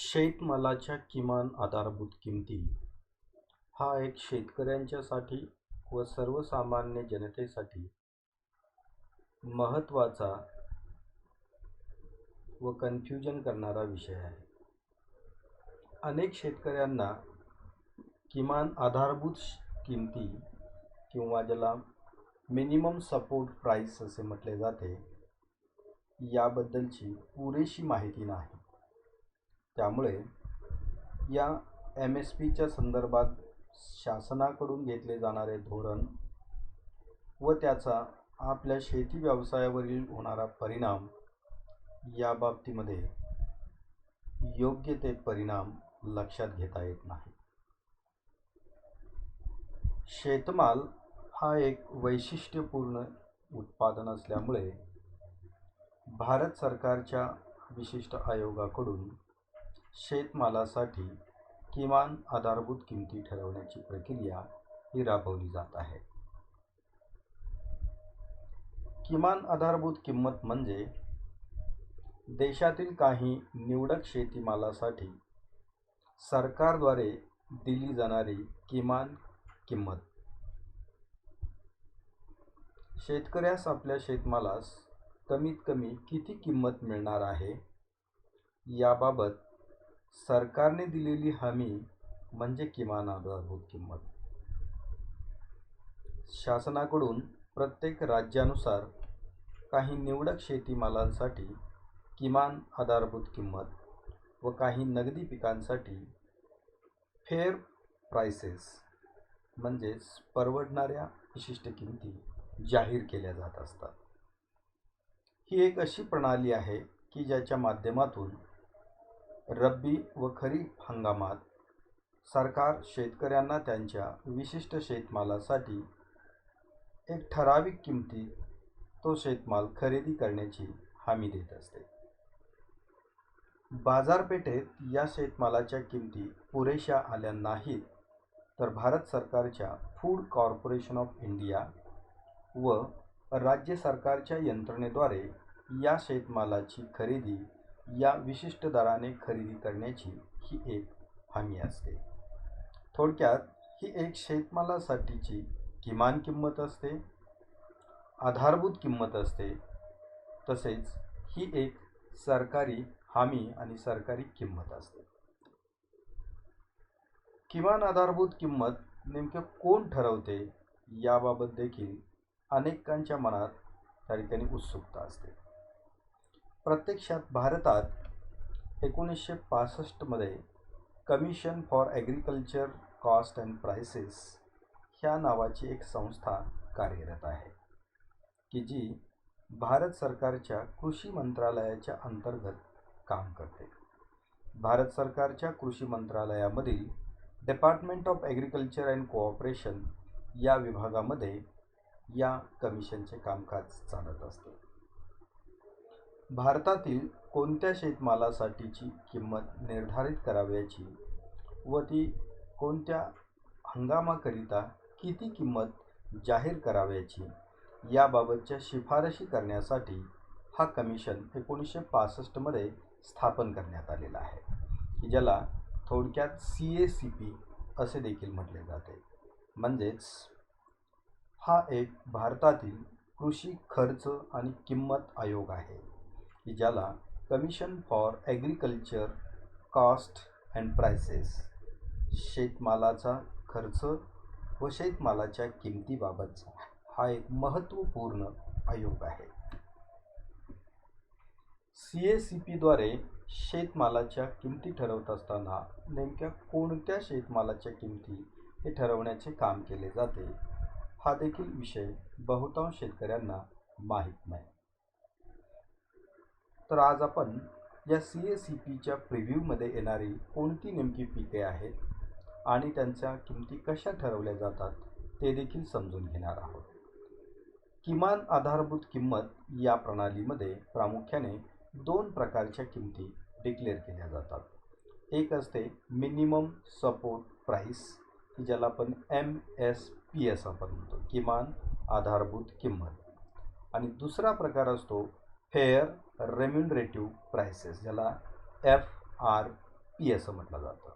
शेतमालाच्या किमान आधारभूत किमती. हा एक शेतकऱ्यांच्यासाठी व सर्वसामान्य जनतेसाठी महत्त्वाचा व कन्फ्युजन करणारा विषय आहे. अनेक शेतकऱ्यांना किमान आधारभूत किमती किंवा ज्याला मिनिमम सपोर्ट प्राईस असे म्हटले जाते याबद्दलची पुरेशी माहिती नाही. त्यामुळे या एम एस पीच्या संदर्भात शासनाकडून घेतले जाणारे धोरण व त्याचा आपल्या शेती व्यवसायावरील होणारा परिणाम या बाबतीमध्ये योग्य ते परिणाम लक्षात घेता येत नाही. शेतमाल हा एक वैशिष्ट्यपूर्ण उत्पादन असल्यामुळे भारत सरकारच्या विशिष्ट आयोगाकडून शेतमालासाठी किमान आधारभूत किमती ठरवण्याची प्रक्रिया ही राबवली जात आहे. किमान आधारभूत किंमत म्हणजे देशातील काही निवडक शेतीमालासाठी सरकारद्वारे दिली जाणारी किमान किंमत. शेतकऱ्यास आपल्या शेतमालास कमीत कमी किती किंमत मिळणार आहे? याबाबत सरकारने दिलेली हमी म्हणजे किमान आधारभूत किंमत. शासनाकडून प्रत्येक राज्यानुसार काही निवडक शेतीमालांसाठी किमान आधारभूत किंमत व काही नगदी पिकांसाठी फेअर प्राइसेस म्हणजेच परवडणाऱ्या विशिष्ट किमती जाहीर केल्या जात असतात. ही एक अशी प्रणाली आहे की ज्याच्या माध्यमातून रब्बी व खरीप हंगामात सरकार शेतकऱ्यांना त्यांच्या विशिष्ट शेतमालासाठी एक ठराविक किमतीत तो शेतमाल खरेदी करण्याची हमी देत असते. बाजारपेठेत या शेतमालाच्या किमती पुरेशा आल्या नाहीत तर भारत सरकारच्या फूड कॉर्पोरेशन ऑफ इंडिया व राज्य सरकारच्या यंत्रणेद्वारे या शेतमालाची खरेदी या विशिष्ट दराने खरेदी करण्याची ही एक हमी असते. थोडक्यात ही एक शेतमालासाठीची किमान किंमत असते आधारभूत किंमत असते तसेच ही एक सरकारी हमी आणि सरकारी किंमत असते. किमान आधारभूत किंमत नेमकं कोण ठरवते याबाबत देखील अनेकांच्या मनात त्या ठिकाणी उत्सुकता असते. प्रत्यक्षात भारतात एकोणीसशे पासष्टमध्ये commission for agriculture cost and prices ह्या नावाची एक संस्था कार्यरत आहे की जी भारत सरकारच्या कृषी मंत्रालयाच्या अंतर्गत काम करते. भारत सरकारच्या कृषी मंत्रालयामधील department of agriculture and cooperation या विभागामध्ये या कमिशनचे कामकाज चालत असते. भारतातील कोणत्या शेतमालासाठीची किंमत निर्धारित करावयाची व ती कोणत्या हंगामाकरिता किती किंमत जाहीर करावयाची याबाबतच्या शिफारशी करण्यासाठी हा कमिशन एकोणीसशे पासष्टमध्ये स्थापन करण्यात आलेला आहे की ज्याला थोडक्यात सी ए सी पी असे देखील म्हटले जाते. म्हणजेच हा एक भारतातील कृषी खर्च आणि किंमत आयोग आहे. की ज्याला commission for agriculture cost and prices शेतमालाचा खर्च व शेतमालाच्या किमतीबाबतचा हा एक महत्त्वपूर्ण आयोग आहे. सी ए सी पीद्वारे शेतमालाच्या किमती ठरवत असताना नेमक्या कोणत्या शेतमालाच्या किमती हे ठरवण्याचे काम केले जाते हा देखील विषय बहुतांश शेतकऱ्यांना माहीत नाही. तर आज आपण या सी ए सी पीच्या प्रिव्ह्यूमध्ये येणारी कोणती नेमकी पिके आहेत आणि त्यांच्या किमती कशा ठरवल्या जातात ते देखील समजून घेणार आहोत. किमान आधारभूत किंमत या प्रणालीमध्ये प्रामुख्याने दोन प्रकारच्या किमती डिक्लेअर केल्या जातात. एक असते मिनिमम सपोर्ट प्राईस की ज्याला आपण एम एस पी असं आपण म्हणतो किमान आधारभूत किंमत. आणि दुसरा प्रकार असतो फेअर रेम्युनरेटिव्ह प्राइसेस ज्याला एफ आर पी असं म्हटलं जातं.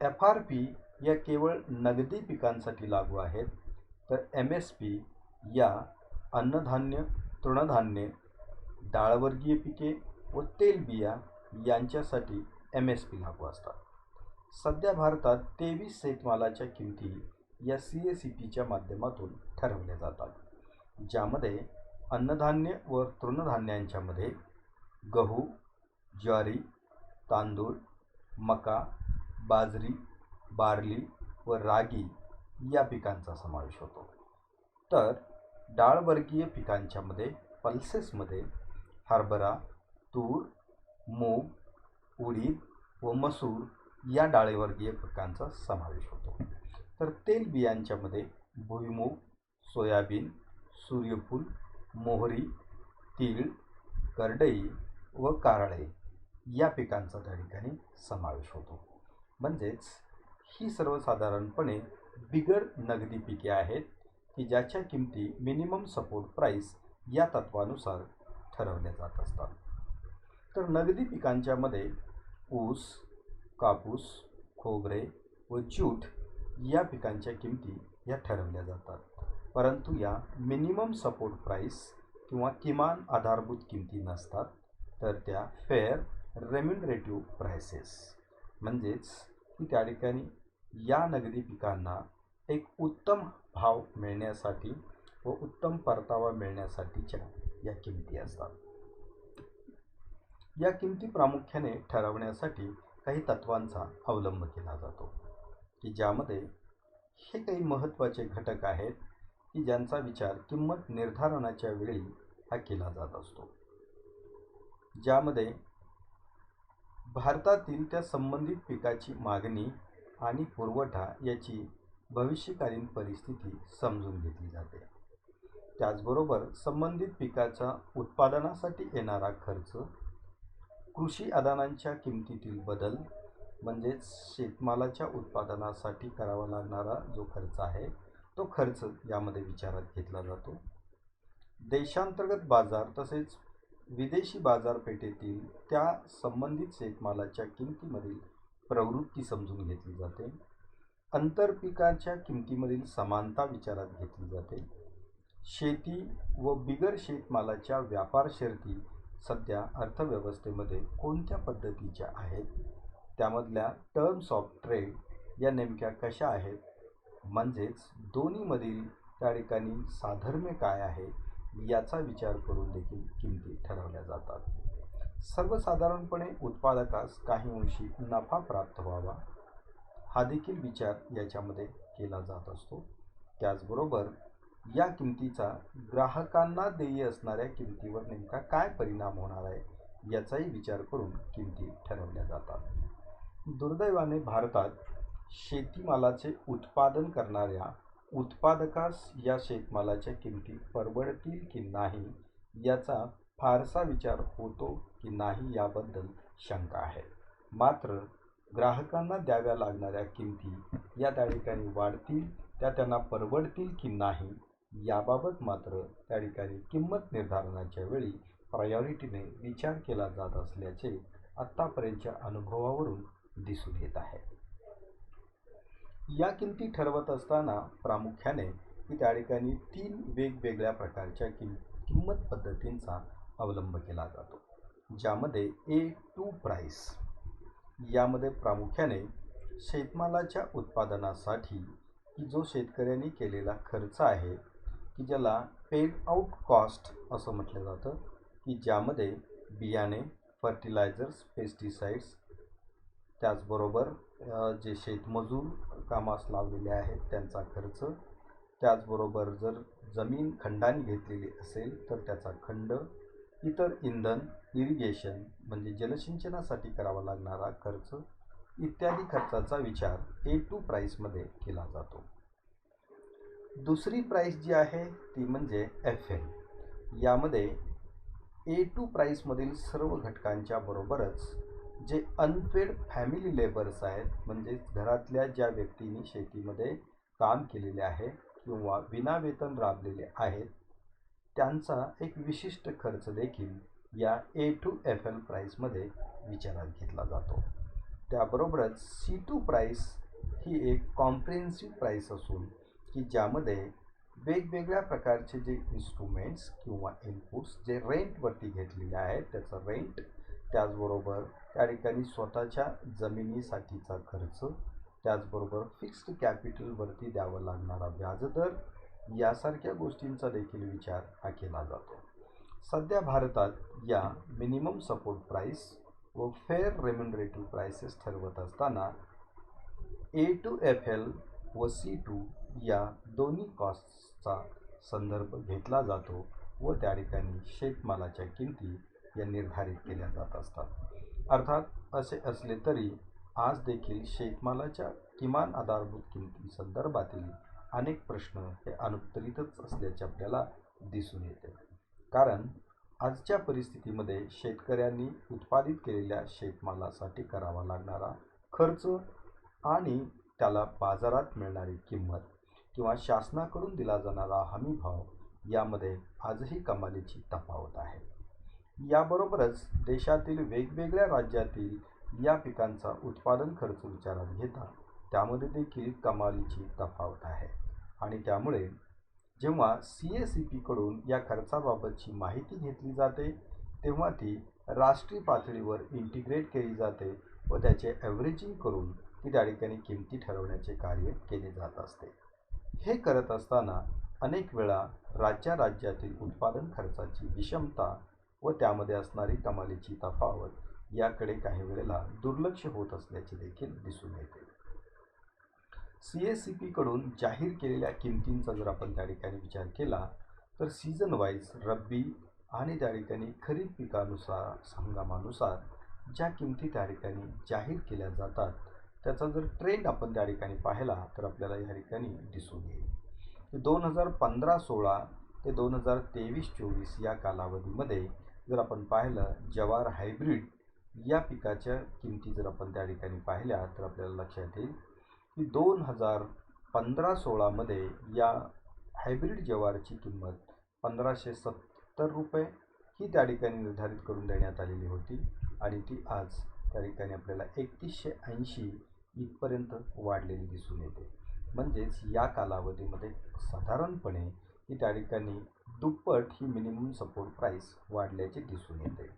एफ आर पी या केवळ नगदी पिकांसाठी लागू आहेत तर एम एस पी या अन्नधान्य तृणधान्ये डाळवर्गीय पिके व तेलबिया यांच्यासाठी एम एस पी लागू असतात. सध्या भारतात तेवीस शेतमालाच्या किमती या सी ए सी पीच्या माध्यमातून ठरवल्या जातात ज्यामध्ये अन्नधान्य व तृणधान्यांच्यामध्ये गहू ज्वारी तांदूळ मका बाजरी बार्ली व रागी या पिकांचा समावेश होतो. तर डाळवर्गीय पिकांच्यामध्ये पल्सेसमध्ये हरभरा तूर मूग उडीद व मसूर या डाळेवर्गीय पिकांचा समावेश होतो. तर तेलबियांच्यामध्ये भुईमूग सोयाबीन सूर्यफूल मोहरी तीळ करडई व कारळे या पिकांचा त्या ठिकाणी समावेश होतो. म्हणजेच ही सर्वसाधारणपणे बिगर नगदी पिके आहेत की ज्याच्या किमती मिनिमम सपोर्ट प्राईस या तत्वानुसार ठरवल्या जात असतात. तर नगदी पिकांच्यामध्ये ऊस कापूस खोबरे व ज्यूट या पिकांच्या किमती या ठरवल्या जातात. परंतु या मिनिमम सपोर्ट प्राईस किंवा किमान आधारभूत किमती नसतात तर त्या फेअर रेम्युनरेटिव्ह प्रायसेस म्हणजेच की त्या ठिकाणी या नगदी पिकांना एक उत्तम भाव मिळण्यासाठी व उत्तम परतावा मिळण्यासाठीच्या या किमती असतात. या किमती प्रामुख्याने ठरवण्यासाठी काही तत्वांचा अवलंब केला जातो की ज्यामध्ये हे काही महत्त्वाचे घटक आहेत की ज्यांचा विचार किंमत निर्धारणाच्या वेळी हा केला जात असतो. ज्यामध्ये भारतातील त्या संबंधित पिकाची मागणी आणि पुरवठा याची भविष्यकालीन परिस्थिती समजून घेतली जाते. त्याचबरोबर संबंधित पिकाचा उत्पादनासाठी येणारा खर्च कृषी आदानांच्या किमतीतील बदल म्हणजेच शेतमालाच्या उत्पादनासाठी करावा लागणारा जो खर्च आहे तो खर्च यामध्ये विचारात घेतला जातो. देशांतर्गत बाजार तसेच विदेशी बाजारपेठेतील त्या संबंधित शेतमालाच्या किमतीमधील प्रवृत्ती समजून घेतली जाते. आंतरपिकाच्या किमतीमधील समानता विचारात घेतली जाते. शेती व बिगर शेतमालाच्या व्यापार शर्ती सध्या अर्थव्यवस्थेमध्ये कोणत्या पद्धतीच्या आहेत? त्यामधल्या टर्म्स ऑफ ट्रेड या नेमक्या कशा आहेत? म्हणजेच दोन्हीमधील त्या ठिकाणी साधर्म्य काय आहे याचा विचार करून देखील किमती ठरवल्या जातात. सर्वसाधारणपणे उत्पादकास काही अंशी नफा प्राप्त व्हावा हा देखील विचार याच्यामध्ये केला जात असतो. त्याचबरोबर या किमतीचा ग्राहकांना देय असणाऱ्या किमतीवर नेमका काय परिणाम होणार आहे याचाही विचार करून किमती ठरवल्या जातात. दुर्दैवाने भारतात शेतीमालाचे उत्पादन करणाऱ्या उत्पादकास या शेतमालाच्या किमती परवडतील की नाही याचा फारसा विचार होतो की नाही याबद्दल शंका आहे. मात्र ग्राहकांना द्याव्या लागणाऱ्या किमती या त्या ठिकाणी वाढतील त्या त्यांना परवडतील की नाही याबाबत मात्र त्या ठिकाणी किंमत निर्धारणाच्या वेळी प्रायोरिटीने विचार केला जात असल्याचे आत्तापर्यंतच्या अनुभवावरून दिसून येत आहे. या किमती ठरवत असताना प्रामुख्याने की त्या ठिकाणी तीन वेगवेगळ्या प्रकारच्या किम किंमत पद्धतींचा अवलंब केला जातो ज्यामध्ये ए टू प्राईस यामध्ये प्रामुख्याने शेतमालाच्या उत्पादनासाठी की जो शेतकऱ्यांनी केलेला खर्च आहे की ज्याला पेड आउट कॉस्ट असं म्हटलं जातं की ज्यामध्ये बियाणे फर्टिलायझर्स पेस्टिसाइड्स त्याचबरोबर जे शेतमजूर कामास लावलेले आहेत त्यांचा खर्च त्याचबरोबर जर जमीन खंडाने घेतलेली असेल तर त्याचा खंड इतर इंधन इरिगेशन म्हणजे जलसिंचनासाठी करावा लागणारा खर्च इत्यादी खर्चाचा विचार ए टू प्राईसमध्ये केला जातो. दुसरी प्राईस जी आहे ती म्हणजे एफ एल यामध्ये ए टू प्राईसमधील सर्व घटकांच्या बरोबरच जे अनपेड फॅमिली लेबर्स आहेत म्हणजेच घरातल्या ज्या व्यक्तींनी शेतीमध्ये काम केलेले आहे किंवा विनावेतन राबलेले आहेत त्यांचा एक विशिष्ट खर्च देखील या ए टू एफ एल प्राईसमध्ये विचारात घेतला जातो. त्याबरोबरच सी टू प्राईस ही एक कॉम्प्रिहेन्सिव्ह प्राईस असून की ज्यामध्ये वेगवेगळ्या प्रकारचे जे इन्स्ट्रुमेंट्स किंवा इनपुट्स जे रेंटवरती घेतलेले आहेत त्याचं रेंट त्याचबरोबर त्या ठिकाणी स्वतःच्या जमिनीसाठीचा खर्च त्याचबरोबर फिक्स्ड कॅपिटलवरती द्यावं लागणारा व्याजदर यासारख्या गोष्टींचा देखील विचार हा केला जातो. सध्या भारतात या मिनिमम सपोर्ट प्राईस व फेअर रेम्युनरेटिव्ह प्राइसेस ठरवत असताना ए टू एफ एल व सी टू या दोन्ही कॉस्टचा संदर्भ घेतला जातो व त्या ठिकाणी शेतमालाच्या किमती या निर्धारित केल्या जात असतात. अर्थात असे असले तरी आज देखील शेतमालाच्या किमान आधारभूत किमती संदर्भातील अनेक प्रश्न हे अनुत्तरितच असल्याचे आपल्याला दिसून येते. कारण आजच्या परिस्थितीमध्ये शेतकऱ्यांनी उत्पादित केलेल्या शेतमालासाठी करावा लागणारा खर्च आणि त्याला बाजारात मिळणारी किंमत किंवा शासनाकडून दिला जाणारा हमीभाव यामध्ये आजही कमालीची तफावत आहे. याबरोबरच देशातील वेगवेगळ्या राज्यातील या पिकांचा उत्पादन खर्च विचारात घेता त्यामध्ये देखील कमालीची तफावत आहे. आणि त्यामुळे जेव्हा सी ए सी पीकडून या खर्चाबाबतची माहिती घेतली जाते तेव्हा ती राष्ट्रीय पातळीवर इंटिग्रेट केली जाते व त्याचे ॲव्हरेजिंग करून ती त्या ठिकाणी किमती ठरवण्याचे कार्य केले जात असते. हे करत असताना अनेक वेळा राज्या राज्यातील उत्पादन खर्चाची विषमता व त्यामध्ये असणारी कमालीची तफावत याकडे काही वेळेला दुर्लक्ष होत असल्याचे देखील दिसून येते. सी एस सी पीकडून जाहीर केलेल्या किमतींचा जर आपण त्या ठिकाणी विचार केला तर सीझन वाईज रब्बी आणि त्या ठिकाणी खरीप पिकानुसार हंगामानुसार ज्या किमती त्या ठिकाणी जाहीर केल्या जातात त्याचा जर ट्रेंड आपण त्या ठिकाणी पाहिला तर आपल्याला या ठिकाणी दिसून येईल. दोन हजार पंधरा सोळा ते दोन हजार तेवीस चोवीस या कालावधीमध्ये जर आपण पाहिलं जवार हायब्रिड या पिकाच्या किमती जर आपण त्या ठिकाणी पाहिल्या तर आपल्याला लक्षात येईल की दोन हजार पंधरा सोळामध्ये या हायब्रिड जवारची किंमत पंधराशे सत्तर रुपये ही त्या ठिकाणी निर्धारित करून देण्यात आलेली होती आणि ती आज त्या ठिकाणी आपल्याला एकतीसशे ऐंशी इथपर्यंत वाढलेली दिसून येते. म्हणजेच या कालावधीमध्ये साधारणपणे ही त्या ठिकाणी दुप्पट ही मिनिमम सपोर्ट प्राईस वाढल्याचे दिसून येते.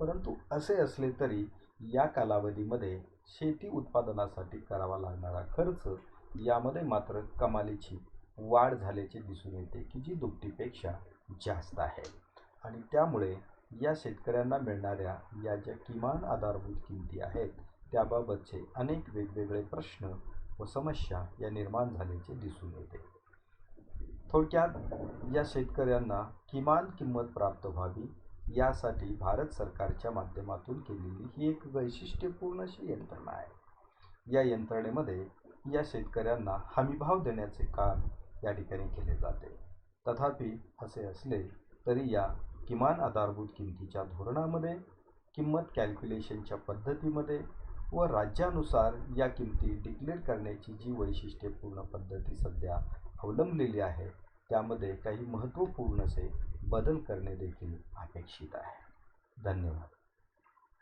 परंतु असे असले तरी या कालावधीमध्ये शेती उत्पादनासाठी करावा लागणारा खर्च यामध्ये मात्र कमालीची वाढ झाल्याचे दिसून येते की जी दुपटीपेक्षा जास्त आहे. आणि त्यामुळे या शेतकऱ्यांना मिळणाऱ्या या ज्या किमान आधारभूत किमती आहेत त्याबाबतचे अनेक वेगवेगळे प्रश्न व समस्या या निर्माण झाल्याचे दिसून येते. थोडक्यात या शेतकऱ्यांना किमान किंमत प्राप्त व्हावी यासाठी भारत सरकारच्या माध्यमातून केलेली ही एक वैशिष्ट्यपूर्ण अशी यंत्रणा आहे. या यंत्रणेमध्ये या शेतकऱ्यांना हमीभाव देण्याचे काम या ठिकाणी केले जाते. तथापि असे असले तरी या किमान आधारभूत किमतीच्या धोरणामध्ये किंमत कॅल्क्युलेशनच्या पद्धतीमध्ये व राज्यानुसार या किमती डिक्लेअर करण्याची जी वैशिष्ट्यपूर्ण पद्धती सध्या अवलंबलेली आहे त्यामध्ये काही महत्त्वपूर्ण असे बदल करणे देखील अपेक्षित आहे. धन्यवाद.